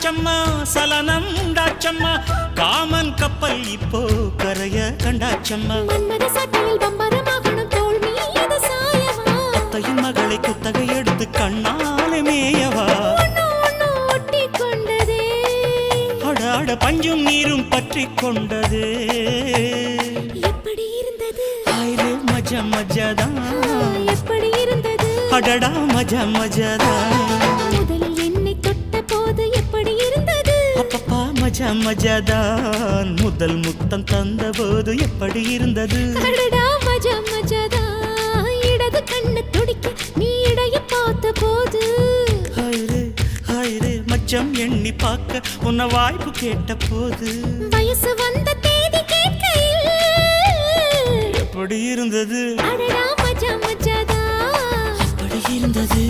உண்டாச்சம்மா சலனம் உண்டாச்சம்மா காமன் கப்பல் இப்போ கரைய கண்டாச்சம்மா. அத்தையின் மகளை குத்தகை எடுத்து கண்ணாலே மேயவா? அடாட பஞ்சும் நீரும் பற்றி கொண்டது. எப்படி இருந்தது? ஆயிரே மஜ மஜதான் எப்படி இருந்தது? அடடா மஜ மஜதான் மஜ மஜதான். முதல் முத்தம் தந்த போது எப்படி இருந்தது? மஜா மஜாதா இடது கண்ணு துடிக்க நீ இடைய பார்த்த போது மச்சம் எண்ணி பார்க்க உன்னை வாய்ப்பு கேட்ட போது வயசு வந்த தேதி கேட்கையில். எப்படி இருந்தது? அடடா மஜா மஜாதா எப்படி இருந்தது?